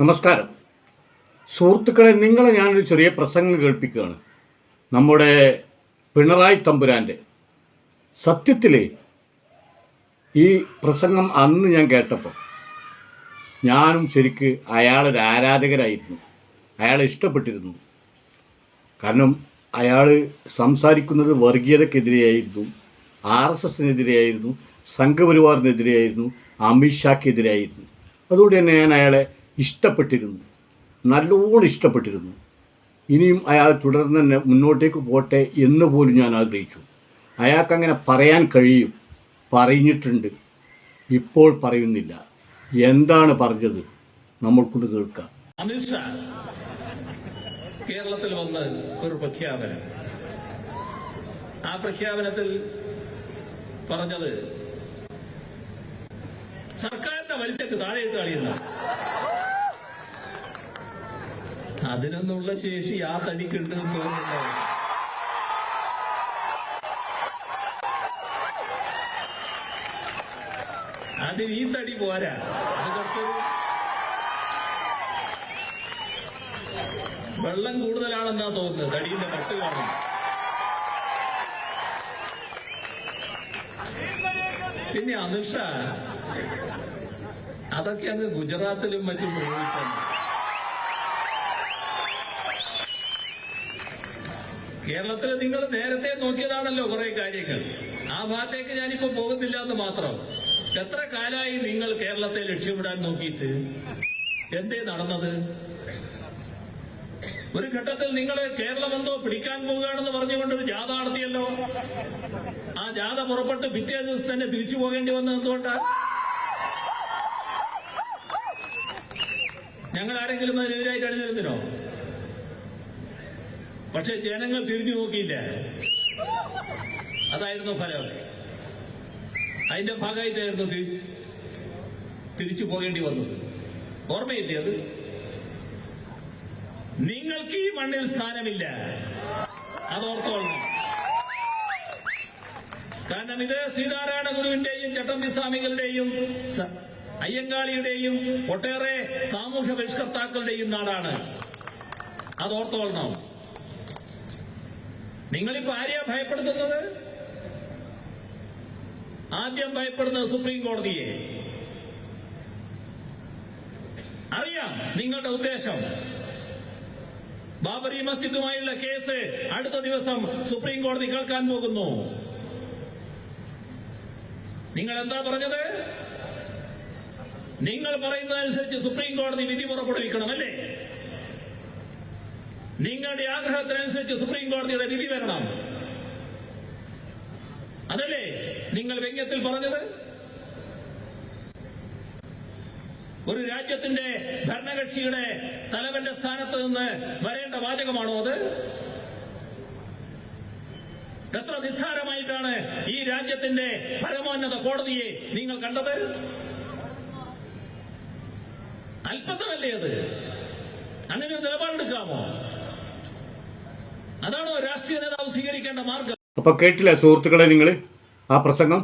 നമസ്കാരം. സുഹൃത്തുക്കളെ നിങ്ങളെ ഞാനൊരു ചെറിയ പ്രസംഗം കേൾപ്പിക്കുകയാണ്. നമ്മുടെ പിണറായി തമ്പുരാന്റെ സത്യത്തിൽ ഈ പ്രസംഗം അന്ന് ഞാൻ കേട്ടപ്പോൾ ഞാനും ശരിക്ക് അയാളൊരു ആരാധകരായിരുന്നു. അയാളെ ഇഷ്ടപ്പെട്ടിരുന്നു. കാരണം അയാൾ സംസാരിക്കുന്നത് വർഗീയതക്കെതിരെയായിരുന്നു. R S എസിനെതിരെയായിരുന്നു. സംഘപരിവാറിനെതിരെയായിരുന്നു. അമിത്ഷാക്കെതിരെയായിരുന്നു അതുകൊണ്ട് തന്നെ ഞാൻ അയാളെ ഇഷ്ടപ്പെട്ടിരുന്നു. നല്ലോണം ഇഷ്ടപ്പെട്ടിരുന്നു. ഇനിയും അയാൾ തുടർന്ന് തന്നെ മുന്നോട്ടേക്ക് പോട്ടെ എന്ന് പോലും ഞാൻ ആഗ്രഹിച്ചു. അയാൾക്കങ്ങനെ പറയാൻ കഴിയും. പറഞ്ഞിട്ടുണ്ട്. ഇപ്പോൾ പറയുന്നില്ല. എന്താണ് പറഞ്ഞത്? നമ്മൾക്കൊന്ന് കേൾക്കാം. അമിത്ഷാ കേരളത്തിൽ വന്ന് ഒരു പ്രഖ്യാപനം. ആ പ്രഖ്യാപനത്തിൽ പറഞ്ഞത് സർക്കാരിന്റെ വലിച്ചക്ക് താഴെയിട്ട് കളിയുന്ന. അതിനൊന്നുള്ള ശേഷി ആ തടിക്കുണ്ട് തോന്നുന്നു അതിന് ഈ തടി പോരാ. വെള്ളം കൂടുതലാണെന്നാ തോന്നുന്നത്. തടിയുടെ കട്ട് കാണും. പിന്നെ അമിത്ഷാ അതൊക്കെ അങ്ങ് ഗുജറാത്തിലും മറ്റും പ്രയോഗിച്ചാണ്. കേരളത്തിൽ നിങ്ങൾ നേരത്തെ നോക്കിയതാണല്ലോ കുറെ കാര്യങ്ങൾ. ആ ഭാഗത്തേക്ക് ഞാനിപ്പോ പോകുന്നില്ല എന്ന് മാത്രം. എത്ര കാലായി നിങ്ങൾ കേരളത്തെ ലക്ഷ്യമിടാൻ നോക്കിയിട്ട്? എന്തേ നടന്നത്? ഒരു ഘട്ടത്തിൽ നിങ്ങൾ കേരളം എന്തോ പിടിക്കാൻ പോവുകയാണെന്ന് പറഞ്ഞുകൊണ്ട് ഒരു ജാഥ നടത്തിയല്ലോ. ആ ജാഥ പുറപ്പെട്ട് പിറ്റേ ദിവസം തന്നെ തിരിച്ചു പോകേണ്ടി വന്നത് എന്തുകൊണ്ടാണ് ഞങ്ങൾ ആരെങ്കിലും അതിനെതിരായിട്ട് അണിനിരുന്നിനോ പക്ഷെ ജനങ്ങൾ തിരിഞ്ഞു നോക്കിയില്ല. അതായിരുന്നു ഫലം. അതിന്റെ ഭാഗമായിട്ടായിരുന്നു തിരിച്ചു പോകേണ്ടി വന്നത്. ഓർമ്മയില്ലേ അത്? നിങ്ങൾക്ക് ഈ മണ്ണിൽ സ്ഥാനമില്ല. അതോർത്തോളണം. കാരണം ഇത് ശ്രീനാരായണ ഗുരുവിന്റെയും ചട്ടമ്പി സ്വാമികളുടെയും അയ്യങ്കാളിയുടെയും ഒട്ടേറെ സാമൂഹ്യ പരിഷ്കർത്താക്കളുടെയും നാടാണ്. അതോർത്തോളണം. നിങ്ങളിപ്പോ ആരെയാ ഭയപ്പെടുത്തുന്നത്? ആദ്യം ഭയപ്പെടുന്നത് സുപ്രീം കോടതിയെ. അറിയാം നിങ്ങളുടെ ഉദ്ദേശം. ബാബറി മസ്ജിദുമായുള്ള കേസ് അടുത്ത ദിവസം സുപ്രീം കോടതി കേൾക്കാൻ പോകുന്നു. നിങ്ങൾ എന്താ പറഞ്ഞത്? നിങ്ങൾ പറയുന്നതനുസരിച്ച് സുപ്രീം കോടതി വിധി പുറപ്പെടുവിക്കണം അല്ലേ? നിങ്ങളുടെ ആഗ്രഹത്തിനനുസരിച്ച് സുപ്രീം കോടതിയുടെ വിധി വരണം. അതല്ലേ നിങ്ങൾ വ്യംഗ്യത്തിൽ പറഞ്ഞത്? ഒരു രാജ്യത്തിന്റെ ഭരണകക്ഷിയുടെ തലവന്റെ സ്ഥാനത്ത് നിന്ന് വരേണ്ട വാചകമാണോ അത്? എത്ര നിസ്സാരമായിട്ടാണ് ഈ രാജ്യത്തിന്റെ പരമോന്നത കോടതിയെ നിങ്ങൾ കണ്ടത്? അല്പത്തമല്ലേ അത്? അങ്ങനെ ഒരു നിലപാടെടുക്കാമോ അതാണോ രാഷ്ട്രീയ നേതാവ് സ്വീകരിക്കേണ്ട മാർഗം? അപ്പൊ കേട്ടില്ല സുഹൃത്തുക്കളെ നിങ്ങൾ ആ പ്രസംഗം?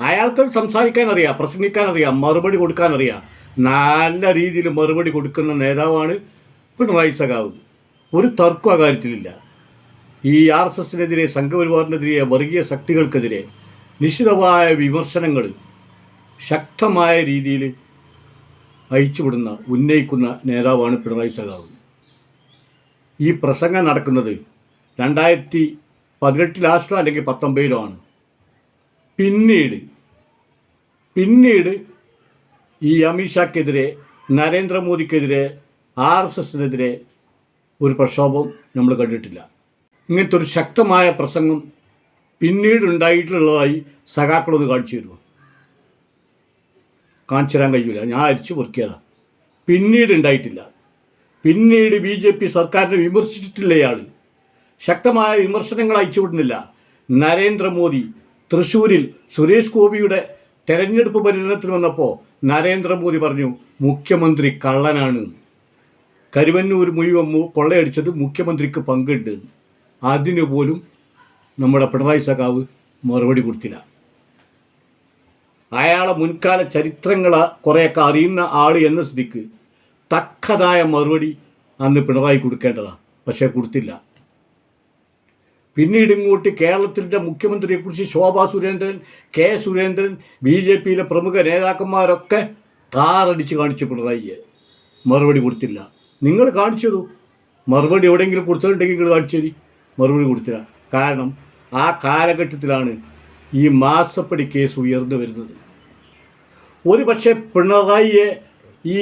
അയാൾക്ക് സംസാരിക്കാൻ അറിയാം പ്രസംഗിക്കാൻ അറിയാം മറുപടി കൊടുക്കാൻ അറിയാം നല്ല രീതിയിൽ മറുപടി കൊടുക്കുന്ന നേതാവാണ് പിണറായി സഖാവ്. ഒരു തർക്കം ആ കാര്യത്തിലില്ല. ഈ ആർ എസ് എസിനെതിരെ സംഘപരിവാറിനെതിരെ വർഗീയ ശക്തികൾക്കെതിരെ നിശ്ചിതമായ വിമർശനങ്ങൾ ശക്തമായ രീതിയിൽ അയച്ചുവിടുന്ന ഉന്നയിക്കുന്ന നേതാവാണ് പിണറായി സഖാവ്. ഈ പ്രസംഗം നടക്കുന്നത് രണ്ടായിരത്തി പതിനെട്ട് ലാസ്റ്റോ അല്ലെങ്കിൽ പത്തൊമ്പതിലോ ആണ് പിന്നീട് പിന്നീട് ഈ അമിത്ഷാക്കെതിരെ നരേന്ദ്രമോദിക്കെതിരെ ആർ എസ് എസിനെതിരെ ഒരു പ്രക്ഷോഭം നമ്മൾ കണ്ടിട്ടില്ല. ഇങ്ങനത്തെ ഒരു ശക്തമായ പ്രസംഗം പിന്നീട് ഉണ്ടായിട്ടുള്ളതായി സഖാക്കളൊന്ന് കാണിച്ചു തരുമോ? കാണിച്ചു തരാൻ കഴിയില്ല ഞാൻ അരിച്ചു പൊറുക്കിയതാണ് പിന്നീട് ഉണ്ടായിട്ടില്ല. പിന്നീട് ബി ജെ പി സർക്കാരിനെ വിമർശിച്ചിട്ടില്ല ഇയാൾ ശക്തമായ വിമർശനങ്ങൾ അയച്ചുവിടുന്നില്ല. നരേന്ദ്രമോദി തൃശ്ശൂരിൽ സുരേഷ് ഗോപിയുടെ തെരഞ്ഞെടുപ്പ് പര്യടനത്തിന് വന്നപ്പോൾ നരേന്ദ്രമോദി പറഞ്ഞു മുഖ്യമന്ത്രി കള്ളനാണ്. കരുവന്നൂർ മുഴുവൻ കൊള്ളയടിച്ചത് മുഖ്യമന്ത്രിക്ക് പങ്കുണ്ട്. അതിനു പോലും നമ്മുടെ പിണറായി സഖാവ് മറുപടി കൊടുത്തില്ല. അയാളെ മുൻകാല ചരിത്രങ്ങൾ കുറേയൊക്കെ അറിയുന്ന ആൾ എന്ന സ്ഥിതിക്ക് തക്കതായ മറുപടി അന്ന് പിണറായി കൊടുക്കേണ്ടതാണ് പക്ഷേ കൊടുത്തില്ല. പിന്നീട് ഇങ്ങോട്ട് കേരളത്തിന്റെ മുഖ്യമന്ത്രിയെക്കുറിച്ച് Shobha Surendran K Surendran B J പിയിലെ പ്രമുഖ നേതാക്കന്മാരൊക്കെ കാറടിച്ച് കാണിച്ചു പിണറായിയെ. മറുപടി കൊടുത്തില്ല. നിങ്ങൾ കാണിച്ചു മറുപടി എവിടെയെങ്കിലും കൊടുത്തിട്ടുണ്ടെങ്കിൽ നിങ്ങൾ കാണിച്ചു മറുപടി കൊടുത്തില്ല. കാരണം ആ കാലഘട്ടത്തിലാണ് ഈ മാസപ്പടി കേസ് ഉയർന്നു വരുന്നത്. ഒരു പക്ഷേ പിണറായിയെ ഈ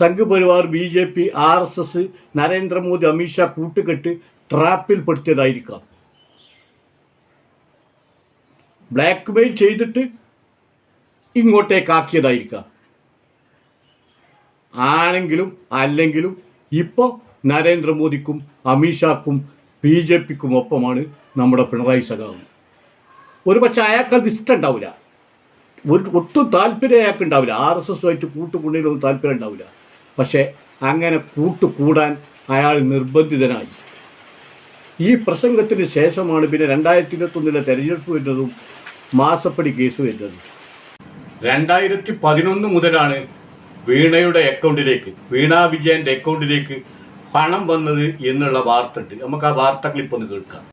Sangh Parivar B J P R S S Narendra Modi Amit Shah കൂട്ടുകെട്ട് ട്രാപ്പിൽ പെടുത്തിയതായിരിക്കാം. ബ്ലാക്ക് മെയിൽ ചെയ്തിട്ട് ഇങ്ങോട്ടേക്കാക്കിയതായിരിക്കാം ആണെങ്കിലും അല്ലെങ്കിലും ഇപ്പോൾ നരേന്ദ്രമോദിക്കും അമിത്ഷാക്കും ബി ജെ പിക്കും ഒപ്പമാണ് നമ്മുടെ പിണറായി സഖാവ്. ഒരു പക്ഷേ അയാൾക്കത് ഇഷ്ടം ഉണ്ടാവില്ല ഒരു ഒട്ടും താല്പര്യം അയാൾക്ക് ഉണ്ടാവില്ല ആർ എസ് എസുമായിട്ട് കൂട്ടുകൂടിയിലൊന്നും താല്പര്യം ഉണ്ടാവില്ല പക്ഷേ അങ്ങനെ കൂട്ടുകൂടാൻ അയാൾ നിർബന്ധിതനായി. ഈ പ്രസംഗത്തിന് ശേഷമാണ് പിന്നെ രണ്ടായിരത്തി ഇരുപത്തൊന്നിലെ തെരഞ്ഞെടുപ്പ് വരുന്നതും മാസപ്പടി കേസ് വരുന്നതും. രണ്ടായിരത്തി പതിനൊന്ന് മുതലാണ് വീണയുടെ അക്കൗണ്ടിലേക്ക് വീണ വിജയന്റെ അക്കൗണ്ടിലേക്ക് പണം വന്നത് എന്നുള്ള വാർത്ത ഉണ്ട്. നമുക്ക് ആ വാർത്ത ക്ലിപ്പ് ഒന്ന് കേൾക്കാം.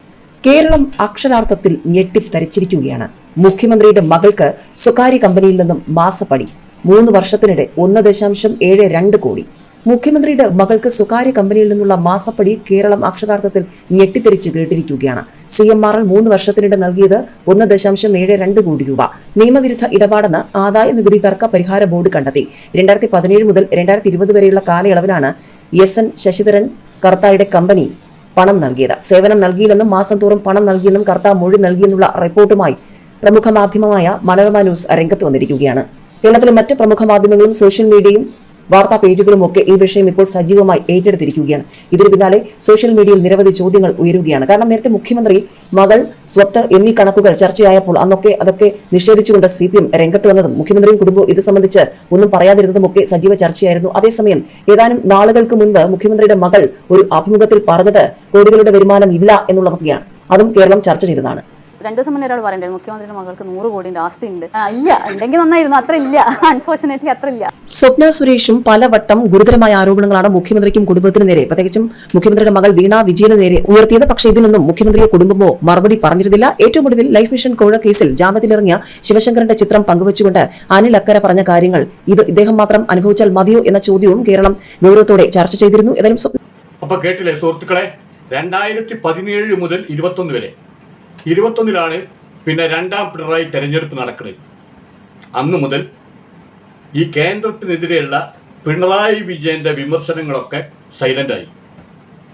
കേരളം അക്ഷരാർത്ഥത്തിൽ ഞെട്ടിത്തരിച്ചിരിക്കുകയാണ്. മുഖ്യമന്ത്രിയുടെ മകൾക്ക് സ്വകാര്യ കമ്പനിയിൽ നിന്നും മാസപ്പടി. മൂന്ന് വർഷത്തിനിടെ ഒന്ന് ദശാംശം ഏഴ് രണ്ട് കോടി. മുഖ്യമന്ത്രിയുടെ മകൾക്ക് സ്വകാര്യ കമ്പനിയിൽ നിന്നുള്ള മാസപ്പടി കേരളം അക്ഷരാർത്ഥത്തിൽ ഞെട്ടിത്തെരിച്ച് കേട്ടിരിക്കുകയാണ്. സി എം ആർ എൽ മൂന്ന് വർഷത്തിനിടെ നൽകിയത് ഒന്ന് ദശാംശം ഏഴ് രണ്ട് കോടി രൂപ. നിയമവിരുദ്ധ ഇടപാടെന്ന് ആദായ നികുതി തർക്ക പരിഹാര ബോർഡ് കണ്ടെത്തി. രണ്ടായിരത്തി പതിനേഴ് മുതൽ രണ്ടായിരത്തി ഇരുപത് വരെയുള്ള കാലയളവിലാണ് എസ് എൻ ശശിധരൻ കർത്തായുടെ കമ്പനി പണം നൽകിയത്. സേവനം നൽകിയില്ലെന്നും മാസം തോറും പണം നൽകിയെന്നും കർത്ത മൊഴി നൽകിയെന്നുള്ള റിപ്പോർട്ടുമായി പ്രമുഖ മാധ്യമമായ മനോരമ ന്യൂസ് രംഗത്ത് വന്നിരിക്കുകയാണ്. കേരളത്തിലെ മറ്റ് പ്രമുഖ മാധ്യമങ്ങളും സോഷ്യൽ മീഡിയയും വാർത്താ പേജുകളും ഒക്കെ ഈ വിഷയം ഇപ്പോൾ സജീവമായി ഏറ്റെടുത്തിരിക്കുകയാണ്. ഇതിന് പിന്നാലെ സോഷ്യൽ മീഡിയയിൽ നിരവധി ചോദ്യങ്ങൾ ഉയരുകയാണ്. കാരണം നേരത്തെ മുഖ്യമന്ത്രി മകൾ സ്വത്ത് എന്നീ കണക്കുകൾ ചർച്ചയായപ്പോൾ അന്നൊക്കെ അതൊക്കെ നിഷേധിച്ചുകൊണ്ട് സി പി എം രംഗത്ത് വന്നതും മുഖ്യമന്ത്രിയും കുടുംബവും ഇത് സംബന്ധിച്ച് ഒന്നും പറയാതിരുന്നതും ഒക്കെ സജീവ ചർച്ചയായിരുന്നു. അതേസമയം ഏതാനും നാളുകൾക്ക് മുൻപ് മുഖ്യമന്ത്രിയുടെ മകൾ ഒരു അഭിമുഖത്തിൽ പറഞ്ഞത് കോടികളുടെ വരുമാനം ഇല്ല എന്നുള്ളതൊക്കെയാണ്. അതും കേരളം ചർച്ച ചെയ്തതാണ്. രണ്ടു ദിവസം മുന്നേ ഒരാൾ പറയണ്ടായിരുന്നു മുഖ്യമന്ത്രിയുടെ മകൾക്ക് നൂറ് കോടിന്റെ ആസ്തി ഉണ്ട്. ഇല്ല ഉണ്ടെങ്കിൽ നന്നായിരുന്നു അത്ര ഇല്ല. അൺഫോർച്ചുനേറ്റ്ലി അത്ര ഇല്ല. സ്വപ്ന സുരേഷും പലവട്ടം ഗുരുതരമായ ആരോപണങ്ങളാണ് മുഖ്യമന്ത്രിക്കും കുടുംബത്തിനും നേരെ. പ്രത്യേകിച്ചും മുഖ്യമന്ത്രിയുടെ മകൾ വീണ വിജയന് നേരെ ഉയർത്തിയത്. പക്ഷേ ഇതിനൊന്നും മുഖ്യമന്ത്രിയോ കുടുംബമോ മറുപടി പറഞ്ഞിരുന്നില്ല. ഏറ്റവും ഒടുവിൽ ലൈഫ് മിഷൻ കോഴ കേസിൽ ജാമ്യത്തിലിറങ്ങിയ ശിവശങ്കറിന്റെ ചിത്രം പങ്കുവച്ചുകൊണ്ട് അനിൽ അക്കര പറഞ്ഞ കാര്യങ്ങൾ ഇത് ഇദ്ദേഹം മാത്രം അനുഭവിച്ചാൽ മതിയോ എന്ന ചോദ്യവും കേരളം ഗൗരവത്തോടെ ചർച്ച ചെയ്തിരുന്നു. ഏതായാലും സ്വപ്ന അപ്പോൾ കേട്ടില്ലേ സുഹൃത്തുക്കളെ? രണ്ടായിരത്തി പതിനേഴ് മുതൽ ഇരുപത്തൊന്ന് വരെ ഇരുപത്തൊന്നിലാണ് പിന്നെ രണ്ടാം പിണറായി തെരഞ്ഞെടുപ്പ് നടക്കുന്നത് അന്ന് മുതൽ ഈ കേന്ദ്രത്തിനെതിരെയുള്ള പിണറായി വിജയന്റെ വിമർശനങ്ങളൊക്കെ സൈലന്റായി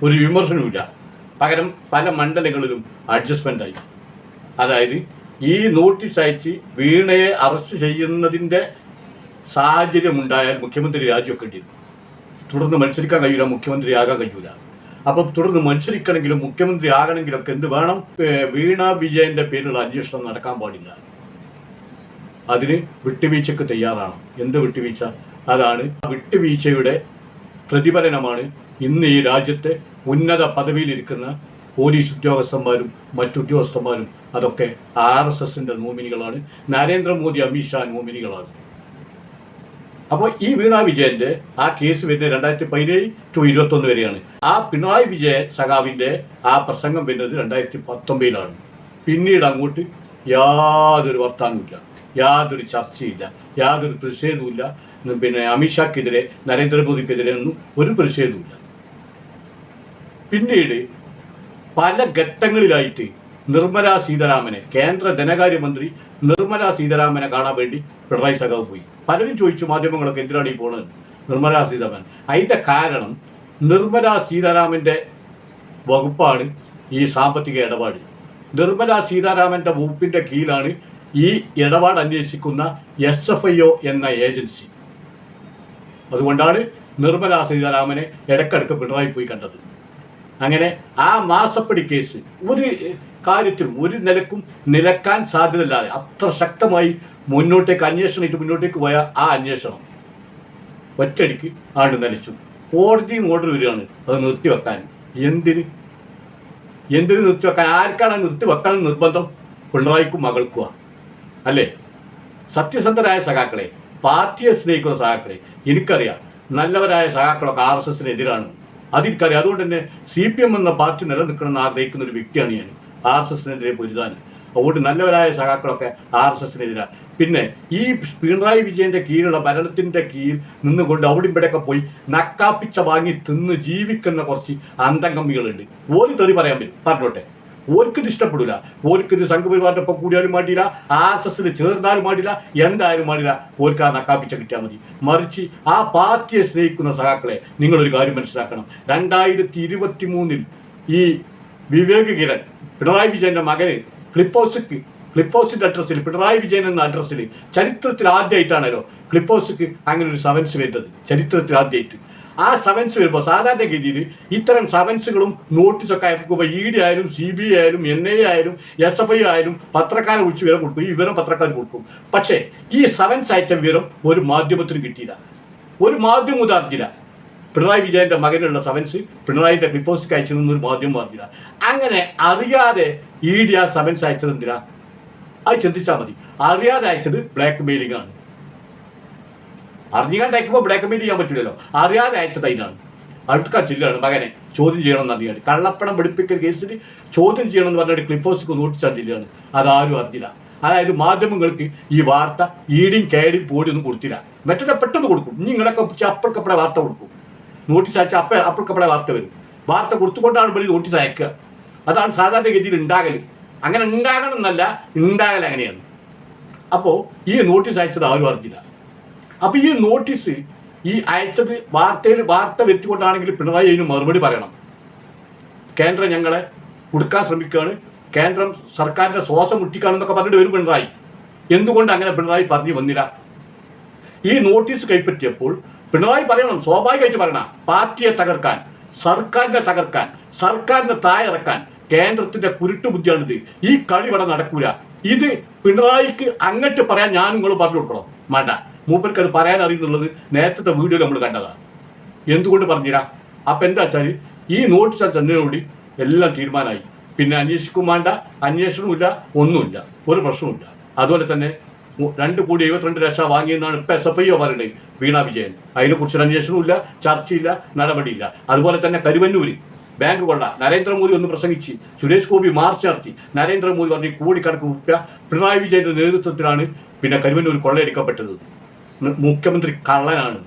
ഒരു വിമർശനവുമില്ല. പകരം പല മണ്ഡലങ്ങളിലും അഡ്ജസ്റ്റ്മെന്റായി അതായത് ഈ നോട്ടീസ് അയച്ച് വീണയെ അറസ്റ്റ് ചെയ്യുന്നതിന്റെ സാഹചര്യമുണ്ടായാൽ മുഖ്യമന്ത്രി രാജിവെക്കേണ്ടി വരും. തുടർന്ന് മത്സരിക്കാൻ കഴിയില്ല മുഖ്യമന്ത്രി ആകാൻ കഴിയില്ല അപ്പം തുടർന്ന് മത്സരിക്കണമെങ്കിലും മുഖ്യമന്ത്രി ആകണമെങ്കിലും ഒക്കെ എന്ത് വേണം? വീണ വിജയന്റെ പേരിലുള്ള അന്വേഷണം നടക്കാൻ പാടില്ല. അതിന് വിട്ടുവീഴ്ചക്ക് തയ്യാറാണ്. എന്ത് വിട്ടുവീഴ്ച? അതാണ് വിട്ടുവീഴ്ചയുടെ പ്രതിഫലനമാണ് ഇന്ന് ഈ രാജ്യത്തെ ഉന്നത പദവിയിലിരിക്കുന്ന പോലീസ് ഉദ്യോഗസ്ഥന്മാരും മറ്റുദ്യോഗസ്ഥന്മാരും അതൊക്കെ ആർ എസ് എസിന്റെ നോമിനികളാണ്. നരേന്ദ്രമോദി അമിത്ഷാ നോമിനികളാണ്. അപ്പോൾ ഈ വീണ വിജയന്റെ ആ കേസ് വരുന്നത് രണ്ടായിരത്തി പതിനേഴ് ടു ഇരുപത്തൊന്ന് വരെയാണ്. ആ പിണറായി വിജയൻ സഖാവിന്റെ ആ പ്രസംഗം വരുന്നത് രണ്ടായിരത്തി പത്തൊമ്പതിലാണ് പിന്നീട് അങ്ങോട്ട് യാതൊരു വർത്താനവുമില്ല. യാതൊരു ചർച്ചയില്ല യാതൊരു പ്രതിഷേധവുമില്ല. പിന്നെ അമിത്ഷാക്കെതിരെ നരേന്ദ്രമോദിക്കെതിരെ ഒന്നും ഒരു പ്രതിഷേധവുമില്ല. പിന്നീട് പല ഘട്ടങ്ങളിലായിട്ട് നിർമ്മല സീതാരാമനെ കേന്ദ്ര ധനകാര്യമന്ത്രി നിർമ്മല സീതാരാമനെ കാണാൻ വേണ്ടി പിണറായി സഖാവ് പോയി. പലരും ചോദിച്ചു മാധ്യമങ്ങളൊക്കെ എന്തിനാണ് ഈ പോണത്? നിർമ്മല സീതാരാമൻ. അതിന്റെ കാരണം നിർമ്മല സീതാരാമന്റെ വകുപ്പാണ് ഈ സാമ്പത്തിക ഇടപാട്. നിർമ്മല സീതാരാമന്റെ വകുപ്പിന്റെ കീഴിലാണ് ഈ ഇടപാട് അന്വേഷിക്കുന്ന എസ് എഫ് ഐ ഒ എന്ന ഏജൻസി. അതുകൊണ്ടാണ് നിർമ്മല സീതാരാമനെ ഇടക്കിടക്ക് പിണറായി പോയി കണ്ടത്. അങ്ങനെ ആ മാസപ്പടി കേസ് ഒരു കാര്യത്തിലും ഒരു നിലക്കും നിലക്കാൻ സാധ്യതയില്ലാതെ അത്ര ശക്തമായി മുന്നോട്ടേക്ക് അന്വേഷണം ഇട്ട് മുന്നോട്ടേക്ക് പോയ ആ അന്വേഷണം ഒറ്റയടിക്ക് ആണ്ട് നിലച്ചു. കോടതിയും ഓർഡർ വരികയാണ്. അത് നിർത്തിവെക്കാൻ. എന്തിന്? എന്തിന് നിർത്തിവെക്കാൻ? ആർക്കാണ് നിർത്തിവെക്കാൻ നിർബന്ധം? പിണറായിക്കും മകൾക്കുക അല്ലേ? സത്യസന്ധരായ സഖാക്കളെ പാർട്ടിയെ സ്നേഹിക്കുന്ന സഖാക്കളെ എനിക്കറിയാം നല്ലവരായ സഹാക്കളൊക്കെ ആർ എസ് എസിനെതിരാണ്. അതെനിക്കറിയാം അതുകൊണ്ട് തന്നെ സി പി എം എന്ന പാർട്ടി നിലനിൽക്കണമെന്ന് ആഗ്രഹിക്കുന്ന ഒരു വ്യക്തിയാണ് ഞാൻ. ആർ എസ് എസിനെതിരെ പൊരുതാൻ. അതുകൊണ്ട് നല്ലവരായ സഹാക്കളൊക്കെ ആർ എസ് എസിനെതിരാണ് പിന്നെ ഈ പിണറായി വിജയന്റെ കീഴിലുള്ള ഭരണത്തിന്റെ കീഴിൽ നിന്നുകൊണ്ട് അവിടെ ഇവിടെയൊക്കെ പോയി നക്കാപ്പിച്ച വാങ്ങി തിന്ന് ജീവിക്കുന്ന കുറച്ച് അന്തംഗമ്മികളുണ്ട് ഒരു തെറി പറയാൻ പറ്റും. പറഞ്ഞോട്ടെ. ഓർക്കിത് ഇഷ്ടപ്പെടില്ല ഓർക്കിത് സംഘപരിവാറിന്റെ ഒപ്പം കൂടിയാലും മാറ്റില്ല ആർ എസ് എസിൽ ചേർന്നാലും മാറ്റില്ല എന്തായാലും മാറ്റില്ല ഓർക്ക് നക്കാപ്പിച്ച കിട്ടിയാൽ മതി. മറിച്ച് ആ പാർട്ടിയെ സ്നേഹിക്കുന്ന സഹാക്കളെ നിങ്ങളൊരു കാര്യം മനസ്സിലാക്കണം. രണ്ടായിരത്തി ഇരുപത്തി മൂന്നിൽ ഈ വിവേക് കിരൺ പിണറായി വിജയന്റെ മകന് ക്ലിപ്പ് ഹൗസിക്ക് ക്ലിപ്പ് ഹൗസിന്റെ അഡ്രസ്സിൽ പിണറായി വിജയൻ എന്ന അഡ്രസ്സിൽ ചരിത്രത്തിൽ ആദ്യമായിട്ടാണല്ലോ ക്ലിപ്പ് ഹൗസിക്ക് അങ്ങനെ ഒരു സവൻസ് വേണ്ടത് ചരിത്രത്തിൽ ആദ്യമായിട്ട് ആ സെവൻസ് വരുമ്പോൾ സാധാരണഗതിയിൽ ഇത്തരം സെവൻസുകളും നോട്ടീസൊക്കെ അയക്കുമ്പോൾ ഇ ഡി ആയാലും സി ബി ഐ ആയാലും എൻ ഐ ആയാലും എസ് എഫ് ഐ ആയാലും പത്രക്കാരെ വിളിച്ച് വിവരം കൊടുക്കും. ഈ വിവരം പത്രക്കാർ കൊടുക്കും. പക്ഷേ ഈ സവൻസ് അയച്ച വിവരം ഒരു മാധ്യമത്തിന് കിട്ടിയില്ല. ഒരു മാധ്യമം ഉദാഹരണത്തില്ല പിണറായി വിജയന്റെ മകനുള്ള സവൻസ് ബിഗ് ക്ലിപ്പോസിക്ക് അയച്ചതെന്ന് ഒരു മാധ്യമം പറഞ്ഞില്ല അങ്ങനെ അറിയാതെ ഇ ഡി ആ സവൻസ് അയച്ചത് എന്തിനാ? അത് ചിന്തിച്ചാൽ മതി. അറിയാതെ അയച്ചത് ബ്ലാക്ക് മെയിലിംഗ് ആണ്. അറിഞ്ഞുകൊണ്ട് അയക്കുമ്പോൾ ബ്ലാക്ക് മെയിൽ ചെയ്യാൻ പറ്റില്ലല്ലോ അറിയാതെ അയച്ചത് അതിനാണ് അടുത്ത ജില്ലയാണ് മകനെ ചോദ്യം ചെയ്യണമെന്ന് അറിയാണ് കള്ളപ്പണം വെളുപ്പിക്കൽ കേസിൽ ചോദ്യം ചെയ്യണമെന്ന് പറഞ്ഞിട്ട് ക്ലിപ്പോസിക്ക് നോട്ടീസ് ജില്ലയാണ് അതാരും അറിഞ്ഞില്ല. അതായത് മാധ്യമങ്ങൾക്ക് ഈ വാർത്ത ഈടിയും കേടിയും പോടിയൊന്നും കൊടുത്തില്ല. മറ്റൊരു പെട്ടെന്ന് കൊടുക്കും. നിങ്ങളൊക്കെ പിടിച്ച് അപ്പഴക്കപ്പടെ വാർത്ത കൊടുക്കും. നോട്ടീസ് അയച്ചാൽ അപ്പ അപ്പഴക്കപ്പടെ വാർത്ത വരും. വാർത്ത കൊടുത്തുകൊണ്ടാണ് വലിയ നോട്ടീസ് അയക്കുക. അതാണ് സാധാരണഗതിയിൽ ഉണ്ടാകൽ അങ്ങനെ ഉണ്ടാകണം എന്നല്ല ഉണ്ടാകൽ അങ്ങനെയാണ്. അപ്പോൾ ഈ നോട്ടീസ് അയച്ചത് ആരും അറിഞ്ഞില്ല. അപ്പോൾ ഈ നോട്ടീസ് ഈ അയച്ചത് വാർത്തയിൽ വാർത്ത വരുത്തിക്കൊണ്ടാണെങ്കിൽ പിണറായി അതിന് മറുപടി പറയണം. കേന്ദ്രം ഞങ്ങളെ കൊടുക്കാൻ ശ്രമിക്കുകയാണ്. കേന്ദ്രം സർക്കാരിന്റെ ശ്വാസം മുട്ടിക്കാണെന്നൊക്കെ പറഞ്ഞിട്ട് വരും പിണറായി. എന്തുകൊണ്ട് അങ്ങനെ പിണറായി പറഞ്ഞു വന്നില്ല? ഈ നോട്ടീസ് കൈപ്പറ്റിയപ്പോൾ പിണറായി പറയണം സ്വാഭാവികമായിട്ട് പറയണം. പാർട്ടിയെ തകർക്കാൻ സർക്കാരിനെ തകർക്കാൻ സർക്കാരിനെ തായറക്കാൻ കേന്ദ്രത്തിന്റെ കുരുട്ടു ബുദ്ധിയാണിത് ഈ കളി ഇവിടെ നടക്കൂല. ഇത് പിണറായിക്ക് അങ്ങോട്ട് പറയാൻ ഞാൻ നിങ്ങൾ പറഞ്ഞു കൊടുക്കണം. വേണ്ട മൂപ്പർക്ക് അത് പറയാൻ അറിയുന്നുള്ളത് നേരത്തെ വീഡിയോ നമ്മൾ കണ്ടതാണ് എന്തുകൊണ്ട് പറഞ്ഞിടാ? അപ്പം എന്താ വെച്ചാൽ ഈ നോട്ടീസ് ചന്ദ്രനോട് എല്ലാം തീരുമാനമായി. പിന്നെ അന്വേഷിക്കും വേണ്ട അന്വേഷണമില്ല ഒന്നുമില്ല ഒരു പ്രശ്നവുമില്ല. അതുപോലെ തന്നെ രണ്ട് കോടി എഴുപത്തിരണ്ട് ലക്ഷം വാങ്ങിയെന്നാണ് ഇപ്പം എസ് എഫ് ഐ പറയുന്നത് വീണ വിജയൻ. അതിനെക്കുറിച്ചൊരു അന്വേഷണമില്ല ചർച്ചയില്ല നടപടിയില്ല. അതുപോലെ തന്നെ കരുവന്നൂര് ബാങ്ക് കൊള്ള നരേന്ദ്രമോദി ഒന്ന് പ്രസംഗിച്ച് സുരേഷ് ഗോപി മാർച്ച് നടത്തി. നരേന്ദ്രമോദി പറഞ്ഞ് കോടിക്കണക്കിന് റുപ്യ പിണറായി വിജയന്റെ നേതൃത്വത്തിലാണ് പിന്നെ കരുവന്നൂർ കൊള്ളയടിക്കപ്പെട്ടത്. മുഖ്യമന്ത്രി കള്ളനാണ്.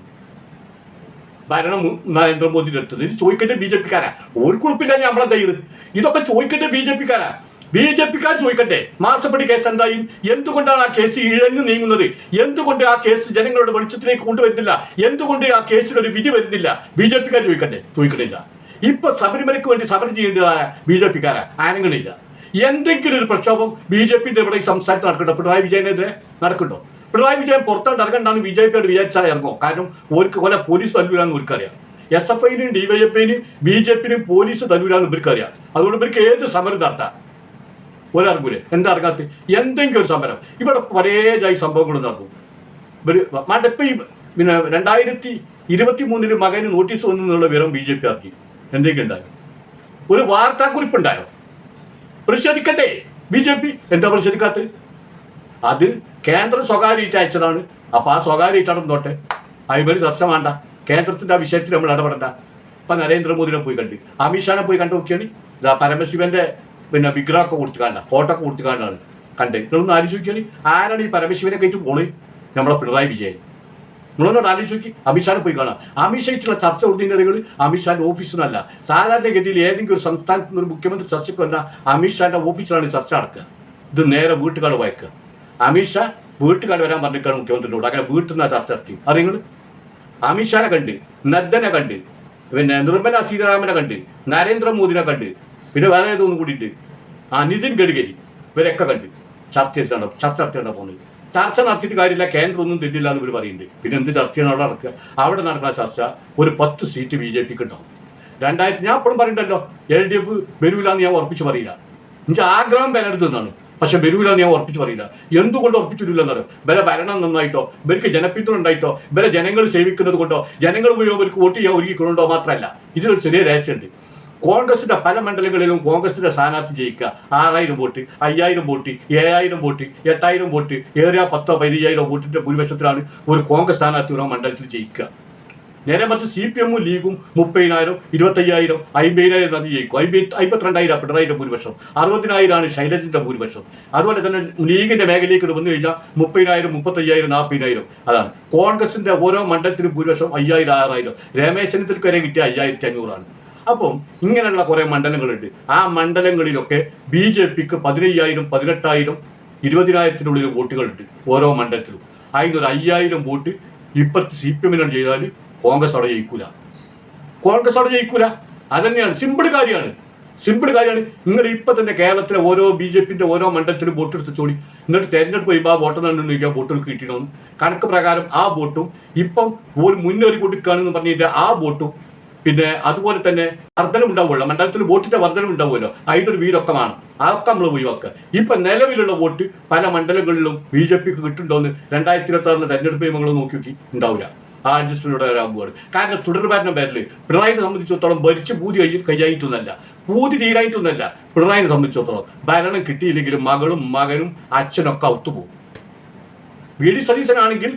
ഭരണം നരേന്ദ്രമോദിയുടെ അടുത്തത് ഇത് ചോദിക്കട്ടെ ബി ജെ പിക്കാരാ. ഒരു കുഴപ്പമില്ല നമ്മളെന്താ ചെയ്ത് ഇതൊക്കെ ചോദിക്കട്ടെ ബി ജെ പിക്കാരാ. ബി ജെ പിക്കാർ ചോദിക്കട്ടെ മാസപ്പടി കേസ് എന്തായി? എന്തുകൊണ്ടാണ് ആ കേസ് ഇഴഞ്ഞു നീങ്ങുന്നത്? എന്തുകൊണ്ട് ആ കേസ് ജനങ്ങളുടെ വെളിച്ചത്തിലേക്ക് കൊണ്ടുവരുന്നില്ല? എന്തുകൊണ്ട് ആ കേസിൽ ഒരു വിധി വരുന്നില്ല? ബി ജെ പിക്കാർ ചോദിക്കട്ടെ? ചോദിക്കണില്ല. ഇപ്പൊ ശബരിമലയ്ക്ക് വേണ്ടി സമരം ചെയ്യേണ്ടതായ ബി ജെ പിക്കാരാ. ആനങ്ങളില്ല എന്തെങ്കിലും ഒരു പ്രക്ഷോഭം ബി ജെ പിന്റെ ഇവിടെ സംസാരത്തിൽ നടക്കണ്ടോ പിണറായി വിജയനെതിരെ നടക്കണ്ടോ പിണറായി വിജയൻ പുറത്തോട്ട് ഇറങ്ങണ്ടെന്ന് ബി ജെ പിയോട് വിചാരിച്ചാൽ ഇറങ്ങും കാരണം ഓർക്ക് കൊല പോലീസ് തല്ലൂരാന്ന് ഇവർക്കറിയാം. എസ് എഫ് ഐനും ഡിവൈഎഫ്ഐനും ബി ജെ പിനും പോലീസ് തല്ലൂരാന്ന് ഇവർക്കറിയാം. അതുകൊണ്ട് ഇവർക്ക് ഏത് സമരം നടത്താം? ഒരറങ്ങൂലെ എന്താ ഇറങ്ങാത്ത? എന്തെങ്കിലും ഒരു സമരം. ഇവിടെ പരേതായി സംഭവങ്ങൾ നടന്നു ഇപ്പം ഈ പിന്നെ രണ്ടായിരത്തി ഇരുപത്തി മൂന്നിൽ മകന് നോട്ടീസ് വന്നു എന്നുള്ള വിവരം ബി ജെ പി ആക്കി. എന്തെങ്കിലും ഉണ്ടായോ? ഒരു വാർത്താക്കുറിപ്പ് ഉണ്ടായോ പ്രതിഷേധിക്കട്ടെ? ബി ജെ പി എന്താ പ്രതിഷേധിക്കാത്തത് അത് കേന്ദ്രം സ്വകാര്യമായിട്ട് അയച്ചതാണ്. അപ്പോൾ ആ സ്വകാര്യമായിട്ടാണ് തൊട്ടെ അതിമൊരു ചർച്ച വേണ്ട. കേന്ദ്രത്തിന്റെ ആ വിഷയത്തിൽ നമ്മൾ ഇടപെടണ്ട. ഇപ്പം നരേന്ദ്രമോദിനെ പോയി കണ്ട്. അമിത്ഷാനെ പോയി കണ്ടു നോക്കിയാണ്. ഇതാ പരമശിവന്റെ പിന്നെ വിഗ്രഹമൊക്കെ കൊടുത്തു കാണുക ഫോട്ടോ ഒക്കെ കൊടുത്തു കാണാണ് കണ്ടേ. നിങ്ങളൊന്ന് ആലോചിച്ച് നോക്കിയാണ് ആരാണ് ഈ പരമശിവനെ കയറ്റി പോണ് നമ്മളെ പിണറായി വിജയൻ. നിങ്ങളൊന്നോട് ആലോചിച്ച് നോക്കി അമിത്ഷാനെ പോയി കാണാം. അമിത്ഷായിട്ടുള്ള ചർച്ച ഓർഡിനറികൾ അമിത്ഷാന്റെ ഓഫീസിൽ നിന്നല്ല സാധാരണഗതിയിൽ ഏതെങ്കിലും ഒരു സംസ്ഥാനത്ത് നിന്ന് ഒരു മുഖ്യമന്ത്രി ചർച്ചയ്ക്ക് വന്നാൽ അമിത്ഷാന്റെ ഓഫീസിലാണ് ചർച്ച നടക്കുക. ഇത് നേരെ വീട്ടുകാട് വായിക്കുക അമിത്ഷാ വീട്ടിൽ വരാൻ പറഞ്ഞിട്ടാണ് മുഖ്യമന്ത്രിയോട്. അങ്ങനെ വീട്ടിൽ നിന്നാണ് ചർച്ച നടത്തി. അത് നിങ്ങൾ അമിത്ഷാനെ കണ്ട് നദ്ദനെ കണ്ട് പിന്നെ നിർമ്മല സീതാരാമനെ കണ്ട് നരേന്ദ്രമോദിനെ കണ്ട് പിന്നെ വേറെ ഏതൊന്നും കൂടിയിട്ട്. ആ നിതിൻ ഗഡ്കരി ഇവരൊക്കെ കണ്ട് ചർച്ച ചെയ്തിട്ടാണ് ചർച്ച നടത്തിയാണ് പോകുന്നത്. ചർച്ച നടത്തിയിട്ട് കാര്യമില്ല കേന്ദ്രം ഒന്നും തെറ്റില്ല എന്ന് ഇവർ പറയുന്നുണ്ട്. പിന്നെ എന്ത് ചർച്ചയാണ് അവിടെ നടക്കുക? അവിടെ നടക്കുന്ന ചർച്ച ഒരു പത്ത് സീറ്റ് ബി ജെ പിക്ക് ഉണ്ടാവും. രണ്ടായിരത്തി ഞാൻ എപ്പോഴും പറയണ്ടല്ലോ എൽ ഡി എഫ് വരൂല എന്ന് ഞാൻ ഉറപ്പിച്ച് പറയില്ല. എനിക്ക് ആഗ്രഹം വിലയിരുത്തുന്നതാണ് പക്ഷെ വരൂല ഞാൻ ഉറപ്പിച്ച് പറയില്ല. എന്തുകൊണ്ട് ഉറപ്പിച്ചിട്ടില്ല എന്നറിയോ ഇവരെ ഭരണം നന്നായിട്ടോ? ഇവർക്ക് ജനപിന്തുണ ഉണ്ടായിട്ടോ? ഇവരെ ജനങ്ങൾ സേവിക്കുന്നത് കൊണ്ടോ? ജനങ്ങൾ ഉപയോഗം ഇവർക്ക് വോട്ട് ചെയ്യാൻ ഒരുക്കിക്കൊണ്ടോ മാത്രമല്ല. ഇതിലൊരു ചെറിയ രഹസ്യമുണ്ട്. കോൺഗ്രസിന്റെ പല മണ്ഡലങ്ങളിലും കോൺഗ്രസിന്റെ സ്ഥാനാർത്ഥി ജയിക്കുക. ആറായിരം വോട്ട് അയ്യായിരം വോട്ട് ഏഴായിരം വോട്ട് എട്ടായിരം വോട്ട് ഏറിയ പത്തോ പതിനയ്യായിരം വോട്ടിന്റെ ഭൂരിപക്ഷത്തിലാണ് ഒരു കോൺഗ്രസ് സ്ഥാനാർത്ഥി ഒരു മണ്ഡലത്തിൽ ജയിക്കുക. നേരെ മറിച്ച് സി പി എമ്മും ലീഗും മുപ്പതിനായിരം ഇരുപത്തയ്യായിരം അമ്പതിനായിരം നന്ദി ജയിക്കും. അമ്പത്തി അമ്പത്തിരണ്ടായിരം പിണറായിരം ഭൂരിപക്ഷം. അറുപതിനായിരമാണ് ശൈലജിന്റെ ഭൂരിപക്ഷം. അതുപോലെ തന്നെ ലീഗിന്റെ മേഖലയിലേക്ക് വന്നു കഴിഞ്ഞാൽ മുപ്പതിനായിരം മുപ്പത്തയ്യായിരം നാൽപ്പതിനായിരം അതാണ്. കോൺഗ്രസിന്റെ ഓരോ മണ്ഡലത്തിനും ഭൂരിപക്ഷം അയ്യായിരം ആറായിരം. രമേശ് ചെന്നിത്തലക്ക് വരെ കിട്ടിയ അയ്യായിരത്തി അഞ്ഞൂറാണ്. അപ്പം ഇങ്ങനെയുള്ള കുറേ മണ്ഡലങ്ങളുണ്ട്. ആ മണ്ഡലങ്ങളിലൊക്കെ ബി ജെ പിക്ക് പതിനയ്യായിരം പതിനെട്ടായിരം ഇരുപതിനായിരത്തിനുള്ളിൽ വോട്ടുകളുണ്ട് ഓരോ മണ്ഡലത്തിലും. അതിനൊരു അയ്യായിരം വോട്ട് ഇപ്പുറത്ത് സി പി എമ്മിനാണ് ചെയ്താൽ കോൺഗ്രസ് അവിടെ ജയിക്കൂല. കോൺഗ്രസ് അവിടെ ജയിക്കൂല. അതന്നെയാണ്. സിമ്പിൾ കാര്യമാണ്. സിമ്പിൾ കാര്യമാണ്. നിങ്ങൾ ഇപ്പം തന്നെ കേരളത്തിലെ ഓരോ ബി ജെ പിന്റെ ഓരോ മണ്ഡലത്തിലും വോട്ട് എടുത്ത് ചോടി. എന്നിട്ട് തെരഞ്ഞെടുപ്പ് കഴിയുമ്പോൾ ആ വോട്ട് തന്നെ ചോദിക്കുക വോട്ടുകൾ കിട്ടിയിട്ടുണ്ടെന്ന് കണക്ക് പ്രകാരം ആ വോട്ടും ഇപ്പം ഒരു മുന്നേറി കൊടുക്കുകയാണെന്ന് പറഞ്ഞിട്ട് ആ വോട്ടും പിന്നെ അതുപോലെ തന്നെ വർധനം ഉണ്ടാവുമല്ലോ. മണ്ഡലത്തിൽ വോട്ടിന്റെ വർധനം ഉണ്ടാവുമല്ലോ. അതിനൊരു വീടൊക്കെ വേണം അതൊക്കെ നമ്മൾ ഒഴിവാക്കുക. ഇപ്പൊ നിലവിലുള്ള വോട്ട് പല മണ്ഡലങ്ങളിലും ബി ജെ പിക്ക് കിട്ടുന്നുണ്ടോന്ന് രണ്ടായിരത്തി ഇരുപത്തി ആറിലെ തെരഞ്ഞെടുപ്പ് നിയമങ്ങൾ നോക്കി നോക്കി ഉണ്ടാവില്ല. ആ അഡ്ജസ്റ്റ്മെന്റ് വരാൻ പോവാണ് കാരണം തുടർഭരണ പേരിൽ പിണറായിനെ സംബന്ധിച്ചിടത്തോളം ഭരിച്ച് പൂതി കഴി കഴിയായിട്ടൊന്നല്ല പൂതി തീരായിട്ടൊന്നല്ല പിണറായിനെ സംബന്ധിച്ചിടത്തോളം. ഭരണം കിട്ടിയില്ലെങ്കിലും മകളും മകനും അച്ഛനൊക്കെ ഒത്തുപോകും വി ഡി സതീശനാണെങ്കിൽ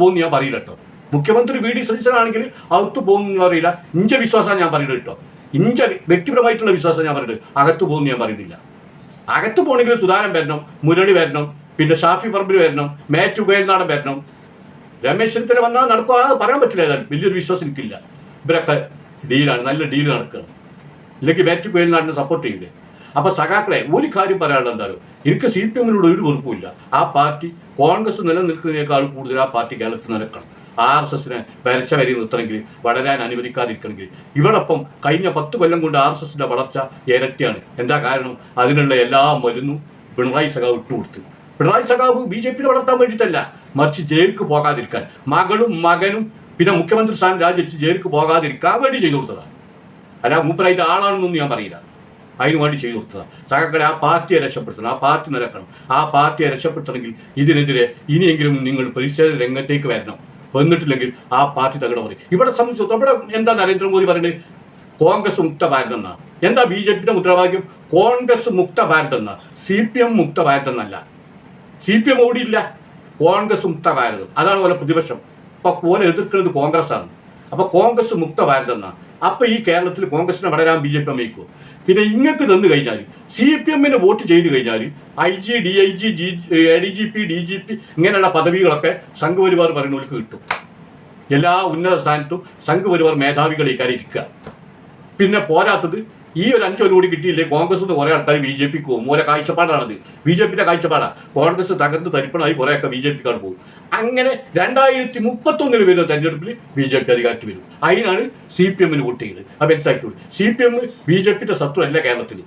പോകുന്നു ഞാൻ പറയില്ല കേട്ടോ. മുഖ്യമന്ത്രി വി ഡി സതീശനാണെങ്കിൽ ഔത്ത് എന്ന് പറയില്ല. ഇഞ്ച വിശ്വാസം ഞാൻ പറയുന്നത് കേട്ടോ. ഇഞ്ച വ്യക്തിപരമായിട്ടുള്ള വിശ്വാസം ഞാൻ പറയുന്നത് അകത്ത് പോകുമെന്ന് ഞാൻ പറയുന്നില്ല. അകത്ത് പോകണമെങ്കിൽ സുധാരൻ വരണം മുരളി വരണം പിന്നെ ഷാഫി പറമ്പിൽ വരണം മാത്യു ഗോയൽനാടൻ വരണം. രമേശ് ചെന്നിത്തല വന്നാൽ നടക്കുക പറയാൻ പറ്റില്ല ഏതായാലും. വലിയൊരു വിശ്വാസം എനിക്കില്ല. ഇവരൊക്കെ ഡീലാണ് നല്ല ഡീൽ നടക്കുക. ഇല്ലെങ്കിൽ മാത്യു നാടിന് സപ്പോർട്ട് ചെയ്യില്ലേ? അപ്പൊ സഖാക്കളെ ഒരു കാര്യം പറയാനുള്ള എന്തായാലും എനിക്ക് സി പി എമ്മിനോട് ഒരു വെറുപ്പില്ല ആ പാർട്ടി കോൺഗ്രസ് നിലനിൽക്കുന്നതിനേക്കാൾ കൂടുതൽ ആ പാർട്ടി കേരളത്തിൽ നിലക്കണം. ആർ എസ് എസിനെ വരച്ച വരി നിർത്തണമെങ്കിൽ വളരാൻ അനുവദിക്കാതിരിക്കണമെങ്കിൽ. ഇവടൊപ്പം കഴിഞ്ഞ പത്ത് കൊല്ലം കൊണ്ട് ആർ എസ് എസിന്റെ വളർച്ച ഇരട്ടിയാണ്. എന്താ കാരണം? അതിനുള്ള എല്ലാ മരുന്നും പിണറായി സഖാവ് ഇട്ടുകൊടുത്തു. പിണറായി സഖാവ് ബി ജെ പിയിൽ വളർത്താൻ വേണ്ടിയിട്ടല്ല മറിച്ച് ജയിലിക്ക് പോകാതിരിക്കാൻ. മകളും മകനും പിന്നെ മുഖ്യമന്ത്രി സ്ഥാനം രാജിവെച്ച് ജയിലിക്ക് പോകാതിരിക്കാൻ വേണ്ടി ചെയ്തു കൊടുത്തതാണ്. അല്ല മൂപ്പരായിട്ട് ആളാണെന്നൊന്നും ഞാൻ പറയില്ല. അതിനു വേണ്ടി ചെയ്തു കൊടുത്തതാണ്. സഖാക്കളെ ആ പാർട്ടിയെ രക്ഷപ്പെടുത്തണം ആ പാർട്ടി നിലക്കണം ആ പാർട്ടിയെ രക്ഷപ്പെടുത്തണമെങ്കിൽ ഇതിനെതിരെ ഇനിയെങ്കിലും നിങ്ങൾ പ്രതിഷേധ രംഗത്തേക്ക് വരണം. വന്നിട്ടില്ലെങ്കിൽ ആ പാർട്ടി തകട പറയും. ഇവിടെ സംബന്ധിച്ചു ഇവിടെ എന്താ നരേന്ദ്രമോദി പറയുന്നത് കോൺഗ്രസ് മുക്ത ഭാരതം എന്താ ബി ജെ പിയുടെ മുദ്രാവാക്യം? കോൺഗ്രസ് മുക്ത ഭാരതം എന്നാണ് സി പി എം മുക്ത ഭാരതം എന്നല്ല. സി പി എം ഓടിയില്ല കോൺഗ്രസ് മുക്ത ഭാരതം അതാണ് പോലെ പ്രതിപക്ഷം. അപ്പൊ പോലെ എതിർക്കുന്നത് കോൺഗ്രസ് ആണ് അപ്പൊ കോൺഗ്രസ് മുക്ത ഭാരതം എന്നാണ് അപ്പൊ ഈ കേരളത്തിൽ കോൺഗ്രസിനെ വളരാൻ ബി ജെ പി അമ്മയ്ക്കുമോ പിന്നെ ഇങ്ങക്ക് തന്നു കഴിഞ്ഞാൽ സി പി എമ്മിന് വോട്ട് ചെയ്തു കഴിഞ്ഞാൽ I G D I G G A D G P D G P ഇങ്ങനെയുള്ള പദവികളൊക്കെ സംഘപരിവാർ പറയുന്നവർക്ക് കിട്ടും. എല്ലാ ഉന്നത സ്ഥാനത്തും സംഘപരിവാർ മേധാവികൾ ഈ ഇരിക്കുക പിന്നെ പോരാത്തത് ഈ ഒരു അഞ്ചോ കൂടി കിട്ടിയില്ലേ? കോൺഗ്രസ് എന്ന് കുറേ ആൾക്കാർ ബി ജെ പിക്ക് പോകും. ഓരോ കാഴ്ചപ്പാടാണത്. ബി ജെ പിയുടെ കാഴ്ചപ്പാടാണ് കോൺഗ്രസ് തകർന്ന് തരിപ്പണമായി കുറേയൊക്കെ ബി ജെ പിക്കാർ പോകും. അങ്ങനെ രണ്ടായിരത്തി മുപ്പത്തൊന്നിൽ വരുന്ന തെരഞ്ഞെടുപ്പിൽ ബി ജെ പി അധികാരത്തിൽ വരും. അതിനാണ് സി പി എമ്മിന് വോട്ട് ചെയ്യുന്നത് അപ്പോൾ C P M B J പിയുടെ ശത്രു അല്ല കേരളത്തിൽ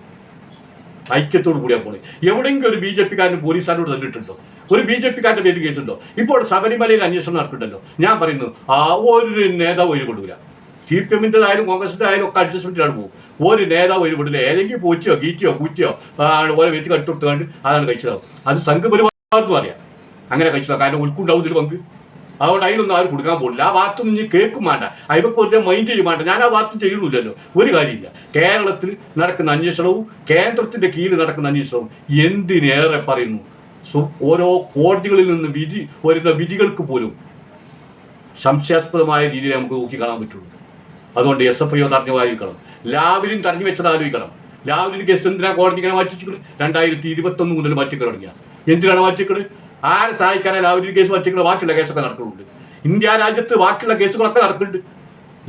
ഐക്യത്തോട് കൂടിയാണ് പോണേ. എവിടെയെങ്കിലും ഒരു ബി ജെ പിക്കാരൻ പോലീസുകാരോട് തന്നിട്ടുണ്ടോ ഒരു ബി ജെ പിക്കാരന്റെ പേര് കേസുണ്ടോ? ഇപ്പോൾ ശബരിമലയിൽ അന്വേഷണം നടക്കുന്നുണ്ടല്ലോ. ഞാൻ പറയുന്നു ആ ഒരു നേതാവ് കൊണ്ടുവരാ സി പി എമ്മിന്റെതായാലും കോൺഗ്രസിന്റെ ആയാലും ഒക്കെ അഡ്ജസ്റ്റ്മെന്റിലാണ് പോകും. ഒരു നേതാവ് ഒരു വിടില്ല ഏതെങ്കിലും പൂച്ചയോ ഗീറ്റിയോ കൂറ്റിയോ ഓരോ വ്യക്തി കട്ടുകൊടുത്തുകൊണ്ട് അതാണ് കഴിച്ചതാവും അത് സംഘപരിവാർക്കും അറിയാം. അങ്ങനെ കഴിച്ചതാണ് കാരണം ഉൾക്കുണ്ടാവും പങ്ക്. അതുകൊണ്ട് അതിനൊന്നും ആരും കൊടുക്കാൻ പോകില്ല ആ വാർത്ത നീ കേൾക്കും വേണ്ട. അതിപ്പോൾ ഒരു മൈൻഡ് ചെയ്യും വേണ്ട. ഞാൻ ആ വാർത്ത ചെയ്യുന്നില്ലല്ലോ. ഒരു കാര്യമില്ല. കേരളത്തിൽ നടക്കുന്ന അന്വേഷണവും കേന്ദ്രത്തിന്റെ കീഴിൽ നടക്കുന്ന അന്വേഷണവും എന്തിനേറെ പറയുന്നു? ഓരോ കോടതികളിൽ നിന്ന് വിധി വരുന്ന വിധികൾക്ക് പോലും സംശയാസ്പദമായ രീതിയിൽ നമുക്ക് നോക്കി കാണാൻ പറ്റുള്ളൂ. അതുകൊണ്ട് എസ് എഫ് ഐ തടഞ്ഞതായിരിക്കണം ലാവലിൻ തടഞ്ഞു വെച്ചത് ആലോചിക്കണം. ലാവലിൻ കേസ് എന്തിനാ കോടതി ഇങ്ങനെ മാറ്റിച്ചിട്ട് രണ്ടായിരത്തി ഇരുപത്തൊന്ന് മുതൽ മാറ്റിക്കൽ തുടങ്ങിയ. എന്തിനാണ് മാറ്റിക്കൾ ആരെ സഹായിക്കാനാണ് ലാവലിൻ കേസ് മാറ്റിക്കൾ ബാക്കിയുള്ള കേസൊക്കെ നടക്കുന്നുണ്ട്. ഇന്ത്യ രാജ്യത്ത് ബാക്കിയുള്ള കേസുകളൊക്കെ നടക്കുന്നുണ്ട്.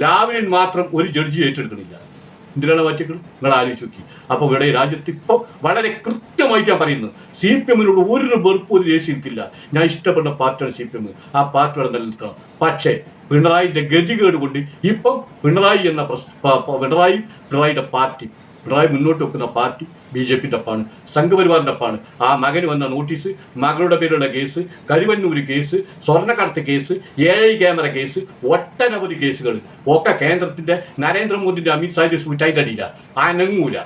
ലാവലിൻ മാത്രം ഒരു ജഡ്ജി ഏറ്റെടുക്കണില്ല. എന്തിനാണ് മാറ്റിക്കൾ നിങ്ങൾ ആലോചിച്ച് നോക്കി. അപ്പോൾ ഇവിടെ രാജ്യത്ത് ഇപ്പോൾ വളരെ കൃത്യമായിട്ട് ഞാൻ പറയുന്നത്. സി പി എമ്മിനോട് ഒരു വെറുപ്പ് ഒരു ദേശീയ എനിക്കില്ല. ഞാൻ ഇഷ്ടപ്പെട്ട പാർട്ടിയാണ് സി പി എം ആ പാർട്ടിയുടെ നിലനിൽക്കണം. പക്ഷേ പിണറായിന്റെ ഗതികേട് കൊണ്ട് ഇപ്പം പിണറായി എന്ന പ്രസ്- പ- പ- പിണറായി പിണറായിയുടെ പാർട്ടി പിണറായി മുന്നോട്ട് വെക്കുന്ന പാർട്ടി ബി ജെ പിന്റെ തപ്പാണ് സംഘപരിവാറിന്റെ തപ്പാണ് ആ മകന് വന്ന നോട്ടീസ് മകളുടെ പേരുടെ കേസ് കരുവന്നൂര് കേസ് സ്വർണക്കടത്ത് case A I camera case ഒട്ടനവധി കേസുകൾ. ഒക്കെ കേന്ദ്രത്തിന്റെ നരേന്ദ്രമോദിന്റെ അമിത്ഷായുടെ സൂറ്റായിട്ട് അടിയില്ല അനങ്ങൂല.